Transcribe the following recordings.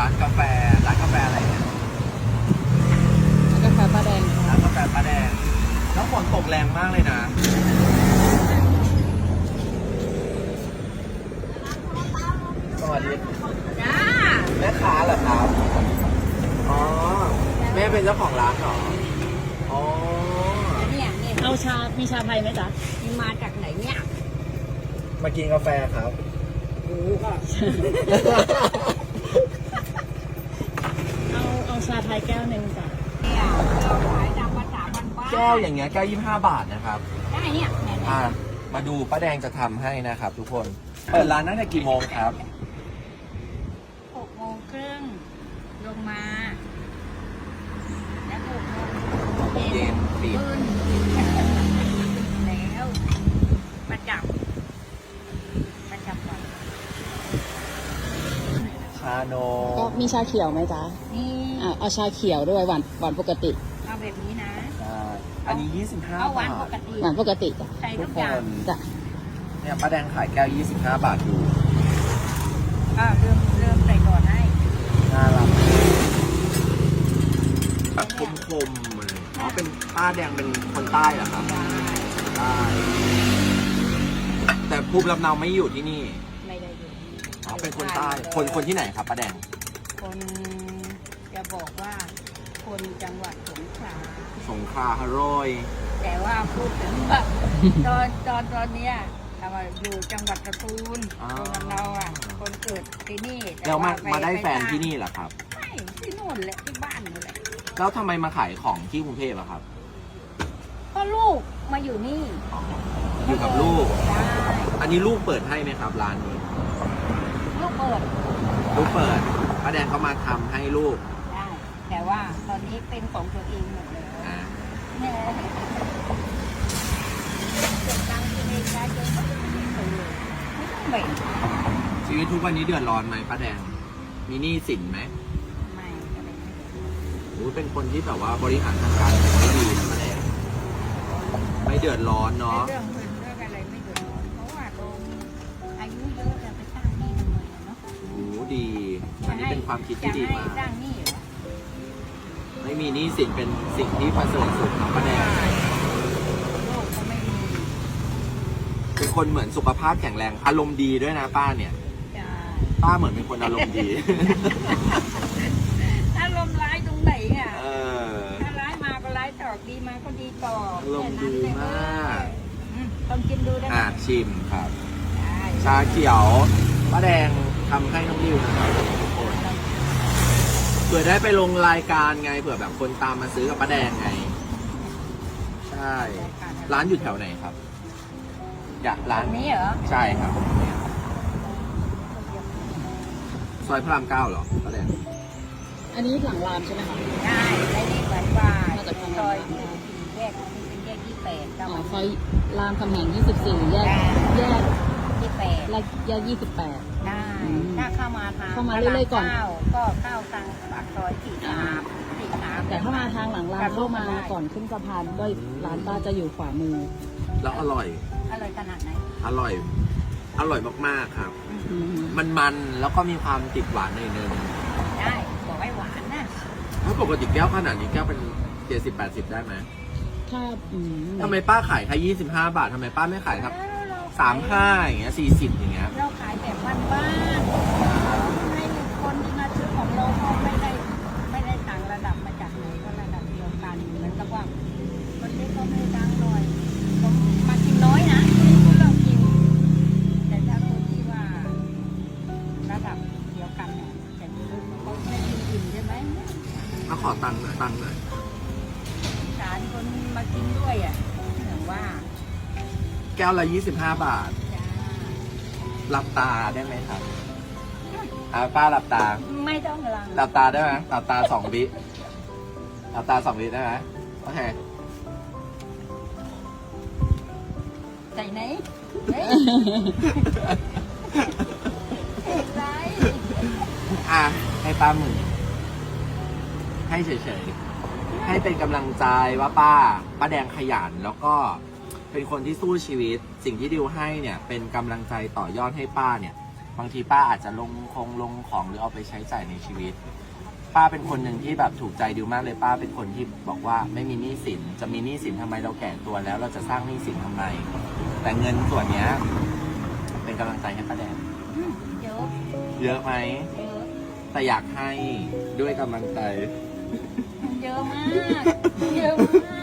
ร้านกาแฟร้านกาแฟอะไรเนี่ยกาแฟป้าแดงค่ะร้านกาแฟป้าแดงแล้วฝนตกแรงมากเลยนะสวัสดีจ้าแม่ค้าเหรอครับอ๋อแม่เป็นเจ้าของร้านเหรออ๋อเนี่ยเนี่ยเอาชา มีชาไทยไหมจ๊ะมันมาจากไหนเนี่ย มากินกาแฟครับเอาเอา ชาไทยแก้วหนึ่งจ้ะเนี่ยเราขายตามภาษาบ้านบ้านแก้วอย่างเงี้ยแก้วยี่ห้าบาทนะครับได้เนี่ยเนี่ยเนี่ยอ่ามาดูป้าแดงจะทำให้นะครับ ทุกคนเปิดร้านตั้งแต่กี่โมงครับ หกโมงครึ่งลงมา แล้วหกโมงเย็นปิดขึ้นแล้วประจับประจับก่อนชาโนก็มีชาเขียวไหมจ๊ะนี่อ่า เอาชาเขียวด้วยหวานหวานปกติเอาแบบนี้นะใช่อันนี้ 25เอาหวาบานปทกติหวานปกติจ้ะใส่ทุทุกกคอย่างนจ้ะเนี่ยป้าแดงขายแก้ว 25 บาทอยู่อ่าเริ่มเริ่มใส่ก่อนให้น่ารักแบบคมๆเลยอ๋อเป็นป้าแดงเป็นคนใต้เหรอครับใต้แต่ภูมิลำเนาไม่อยู่ที่นี่ไม่ได้อยู่อ๋อเป็นคนใต้คนคนที่ไหนครับป้าแดงคนจะ บอกว่าคนจังหวัดสงขลาสงขลาฮารอยแต่ว่าพูดถึงว่าตอนตอนตอนเนี้ยเราอยู่จังหวัดสตูลอ๋อคนเราอะคนเกิดที่นี่ต่แล้วมาปมาได้แฟนปที่นี่เหรอครับ ใช่ที่นู่นแหละที่บ้านนู่นแหละแล้วทำไมมาขายของที่กรุงเทพอะครับ ก็ลูกมาอยู่นี่อยู่กับลูกได้อันนี้ลูกเปิดให้ไหมครับร้านนี้ ลูกเปิดลูกเปิดป้าแดงเขามาทำให้ลูกได้แต่ว่าตอนนี้เป็นของตัวเองหมดเลยอ่าเนี่ยเก็บตังค์ตัวเองได้เยอะมากเลยไม่ต้องแบ่งชีวิตทุกวันนี้เดือดร้อนไหมป้าแดง มีหนี้สินไหมไม่อะไรไม่ได้โอ้เป็นคนที่แบบว่าบริหารทางการเงินไม่ดีนะป้าแดงไม่เดือดร้อนเนาะ เรื่องเงินเรื่องอะไรไม่เดือดร้อนเพราะว่าโดนอายุเยอะจะไปสร้างหนี้ทำไมอะเนาะโอ้ดี อันนี้เป็นความคิดที่ดีจะมาให้กสร้างหนี้เหรอ ไม่มีหนี้สินเป็นสิ่งที่ประเสริฐสุดของป้าแดงโลกก็ไม่มีเป็นคนเหมือนสุขภาพแข็งแรงอารมณ์ดีด้วยนะป้าเนี่ย จ้าป้าเหมือนเป็นคนอารมณ์ดี ถ้าลมณ์ร้ายตรงไหนอะ เออ ถ้าร้ายมาก็ร้ายต่อดีมาก็ดีต่ออารมณ์ดีมาก อืมลองกินดูได้ไหมอ่าชิมครับ ได้ชาเขียวป้าแดงทำให้น้องดิวนะครับทุกคน เผื่อได้ไปลงรายการไงเผื่อแบบคนตามมาซื้อกับป้าแดงไง ใช่ ร้านอยู่แถวไหนครับ อยากร้าอันนนี้เหรอ ใช่ครับซอยพระรามเก้าเหรอป้าแดงอันนี้หลังรามใช่ไหมคะได้ได้นี่เหมือนว่ามาจากทางไหนซอยสี่แยกนี้เป็นแยกที่แปดอ๋เจ้าอซอยรามคำแหง24 แยก แยกที่แปดแยกแยก28ได้อืม ถ้าเข้ามาทางเข้ามาเรื่อยๆก่อนพระรามเก็เข้าทางปากซอยสี่สามสี่สาม แต่ถ้ามาทางหลังรามเข้ามาก่อนขึ้นสะพานก็ร้านป้าจะอยู่ขวามือ แล้วอร่อย อร่อยขนาดไหน อร่อย อร่อยมากๆครับ อืมมันมันแล้วก็มีความติดหวานหน่อยนึงได้บอกให้หวานนะถ้าปกติแก้วขนาดนี้แก้วเป็นเจ็ดสิบแปดสิบได้ไหมถ้าอืมทำไมป้าขายแค่ยี่สิบห้าบาททำไมป้าไม่ขายครับแล้วเร สามห้าอย่างเงี้ยสี่สิบอย่างเงี้ย เราขายแบบบ้านๆ ก้วละยี่สิบห้าบาทจะหลับตาได้ไหมครับอ่าป้าหลับตา ไม่ต้องลังหลับตาได้ไหมหลับตาสองวิหลับตาสองวิได้ไหมโอเค ใส่ไหนเฮ้ยไรอะให้ป้าหมื่นให้เฉยๆ ให้เป็นกำลังใจว่าป้า ป้าแดงขยันแล้วก็ เป็นคนที่สู้ชีวิต สิ่งที่ดิวให้เนี่ย เป็นกำลังใจต่อยอดให้ป้าเนี่ย บางทีป้าอาจจะลงคงลงของหรือเอาไปใช้จ่ายในชีวิต ป้าเป็นคนหนึ่งที่แบบถูกใจดิวมากเลยป้าเป็นคนที่บอกว่าไม่มีหนี้สิน จะมีหนี้สินทำไมเราแก่ตัวแล้ว เราจะสร้างหนี้สินทำไม แต่เงินส่วนเนี้ยเป็นกำลังใจให้ป้าแดงเยอะเยอะไหมเยอะแต่อยากให้ด้วยกำลังใจเยอะมาก เยอะมากตายป้า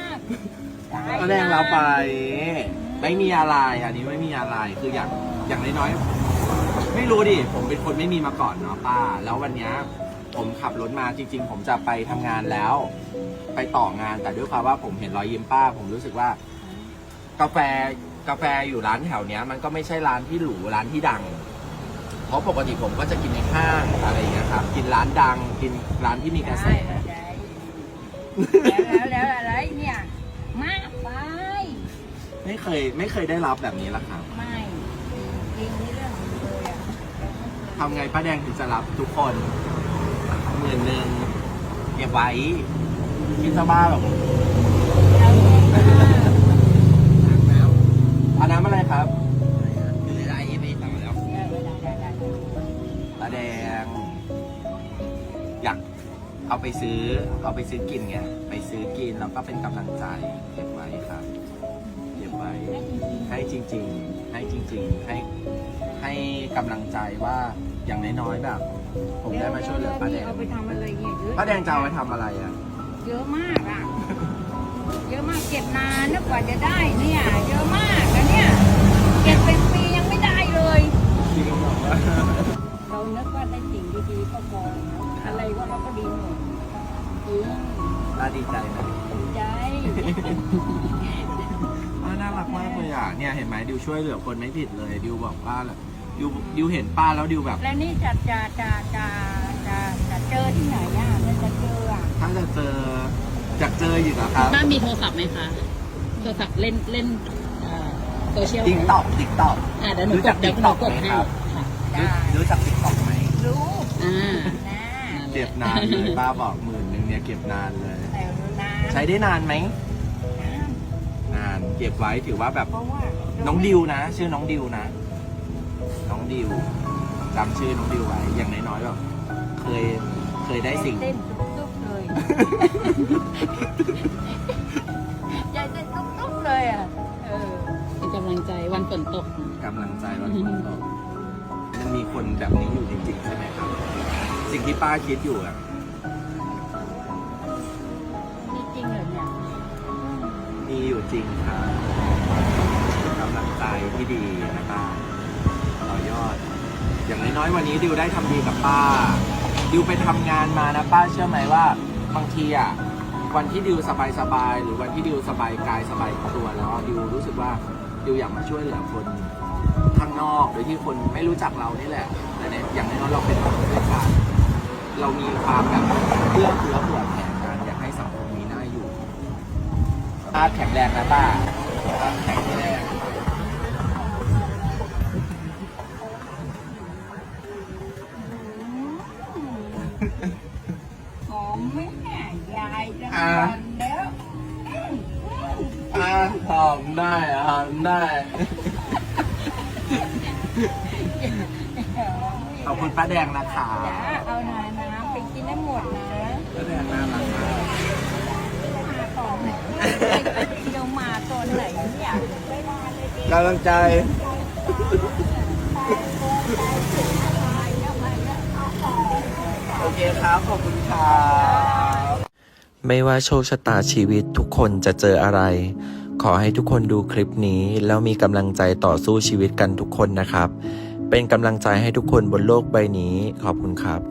แดงเราไป ไม่มีอะไรอันนี้ไม่มีอะไรคืออย่างอย่างน้อยๆไม่รู้ดิผมเป็นคนไม่มีมาก่อนเนาะป้า แล้ววันเนี้ยผมขับรถมาจริง ๆ ผมจะไปทำงานแล้ว ไปต่องานแต่ด้วยความว่าผมเห็นรอยยิ้มป้า ผมรู้สึกว่า กาแฟกาแฟอยู่ร้านแถวเนี้ย มันก็ไม่ใช่ร้านที่หรูร้านที่ดัง เพราะปกติผมก็จะกินในห้างอะไรอย่างเงี้ยครับกินร้านดัง กินร้านที่มีกระแส ได้แล้วแล้วแล้วอะไรเนี่ย มาก ไป ไม่เคยไม่เคยได้รับแบบนี้ละครับไม่จริงนี่เรื่องจริงเลยอะทำไงป้าแดงถึงจะรับทุกคนหมื่นหนึ่งเก็บไว้คิดซะบ้าแบบเราเองมากอันน้ำอะไรครับ เอาไปซื้อเอาไปซื้อกินไงไปซื้อกินแล้วก็เป็นกำลังใจเก็บไว้ครับเก็บไว้ ให้จริง ๆ ให้จริง ๆ ให้ให้กำลังใจว่าอย่างน้อยๆแบบ ผมได้มาช่วยเหลือป้าแดงเอาไปทำอะไรเนี่ยเยอะป้าแดงจะเอาไปทำอะไรอะ เยอะมากอะ เยอะมากเก็บนานนะกว่าจะได้เนี่ย เยอะมากนะเนี่ย เก็บเป็นปียังไม่ได้เลย จริงเหรอวะ เรานึกว่าได้สิ่งดีๆก็พอ อะไรก็เราก็ดีหมดจริงน่าดีใจนะดีใจ ป้าน่ารักมากเลยอะเนี่ยเห็นไหมดิวช่วยเหลือคนไม่ผิดเลยดิวบอกป้าแหละดิวดิวเห็นป้าแล้วดิวแบบ แล้วนี่จะจะจะจะจะจะเจอที่ไหนอะมันจะเจออะถ้าจะเจอจากเจออยู่เหรอครับป้ามีโทรศัพท์ไหมคะ โทรศัพท์เล่นเล่นโซเชียลติ๊กต็อกติ๊กต็อกอ่าเดี๋ยวหนูรู้กจัดกเดี๋ยวหนู TikTok กดให้ไหมครับค่ะจ้ารู้จักติ๊กต็อกไหมรู้อ่านะ เก็บนานเลยป้าบอกหมื่นหนึ่งเนี่ยเก็บนานเลย แต่รู้นะใช้ได้นานไหมนานเก็บไว้ถือว่าแบบเพราะว่าน้องดิวนะ ชื่อน้องดิวนะ น้องดิวจำชื่อน้องดิวไว้อย่างน้อยๆแบบเคยเคยได้สิ่ง เต้นตุ๊บๆเลยใจเต้นตุ๊บๆเลยอะเออเป็นกำลังใจวันฝนตก กำลังใจว่าทุกคนบอกมันมีคนแบบนี้อยู่จริงๆใช่ไหมครับ สิ่งที่ป้าคิดอยู่อะนี่จริงเหรอเนี่ยมีอยู่จริงครับกำลังใจที่ดีนะป้าต่อยอด อย่างน้อยๆวันนี้ดิวได้ทำดีกับป้า ดิวไปทำงานมานะป้าเชื่อไหมว่า บางทีอะวันที่ดิวสบายๆหรือวันที่ดิวสบายกายสบายตัวแล้วอะดิวรู้สึกว่าดิวอยากมาช่วยเหลือคนข้างนอกโดยที่คนไม่รู้จักเรานี่แหละ แต่ในอย่างน้อยๆเราเป็นคนด้วยกัน เรามีความแบบเพื่อเพื่อเผื่อแผ่กันอยากให้สังคมนี้น่าอยู่ป้าแข็งแรงนะป้าป้าแข็งแรงหอมไมแม่ยายจะอ่านอนแล้วอ่าหอมได้หอมได้ขอบคุณป้าแดงนะคะจ๋าเอาหน่อยนะ ไปกินได้หมดนะป้าแดงน่ารักมากมาก่อนไหนเดี๋ยวมาตอนไหนเนี่ยไม่มาเลยดิกำลังใจโอเคครับขอบคุณครับไม่ว่าโชคชะตาชีวิตทุกคนจะเจออะไร ขอให้ทุกคนดูคลิปนี้ แล้วมีกำลังใจต่อสู้ชีวิตกันทุกคนนะครับ เป็นกำลังใจให้ทุกคนบนโลกใบนี้ ขอบคุณครับ